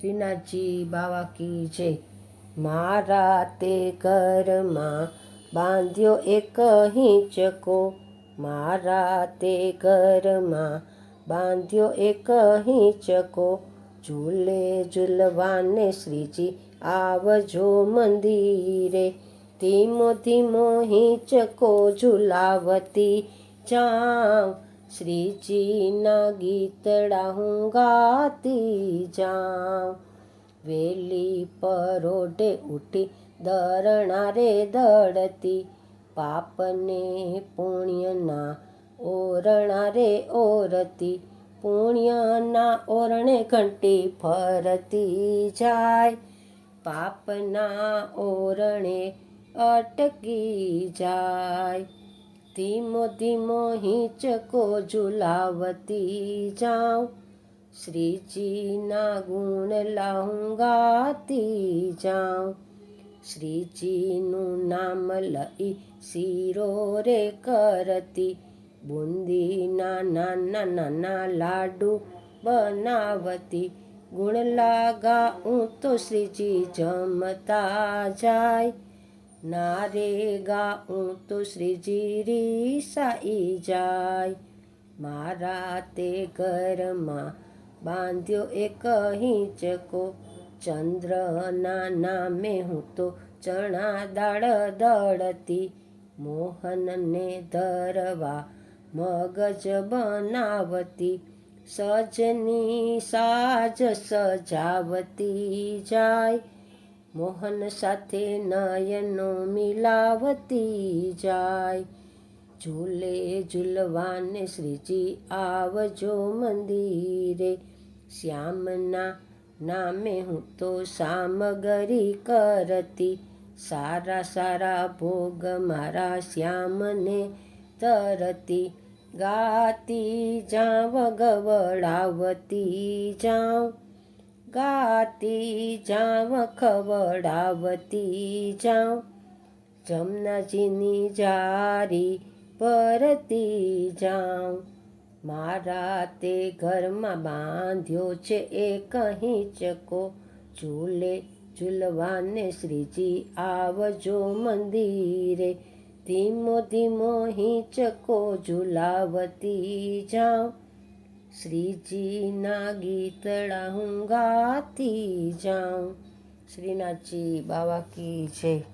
શ્રીનાથજી બાવા કી જય. મારા તે ઘરમાં બાંધ્યો એક હિંચકો. મારા તે ઘરમાં બાંધ્યો એક હિંચકો. ઝૂલે ઝૂલવાને શ્રીજી, આવજો મંદિરે. ધીમો ધીમો હિંચકો ઝૂલાવતી જાઉં. શ્રીજીના ગીતડા હું ગાતી જાઉં. વેલી પરોઢે ઉઠી દરણા રે દળતી પાપને પુણ્યના ઓરણા રે ઓરતી, પુણ્યના ઓરણે ઘંટી ફરતી જાય. પાપના ઓરણે અટકી જાય. ધીમો ધીમો હિંચકો ઝુલાવતી જાઉં. શ્રીજીના ગુણ લાહું ગાતી જાઉં. શ્રીજીનું નામ લઈ શીરો રે કરતી. બુંદીના નાના નાના લાડુ બનાવતી. ગુણ લાગા હું તો શ્રીજી જમતા જાય. નારે હું તો શ્રીજીરી સાઈ જાય મારા તે ઘરમાં બાંધ્યો એક હિંચકો ચંદ્રના નામે હું તો ચણા દાળ દળતી મોહનને ધરવા મગજ બનાવતી સજની સાજ સજાવતી જાય મોહન સાથે નયનો મિલાવતી જાય. ઝૂલે ઝૂલવાને શ્રીજી આવજો મંદિરે. શ્યામના નામે હું તો સામગરી કરતી. સારા સારા ભોગ મારા શ્યામને તરતી. ગાતી જાવ ગવડાવતી જાઉં. ગાતી જાવ, ખવડાવતી જાઉં જમનાજીની જારી પરતી જાઉં મારા તે ઘરમાં બાંધ્યો છે એક ચકો ઝૂલે, ઝૂલવાને શ્રીજી આવજો મંદિરે. ધીમો ધીમો હિંચકો ઝૂલાવતી જાઉં શ્રીજીના ગીતડા હું ગાતી જાઉં. શ્રીનાથજી બાવા કી જય.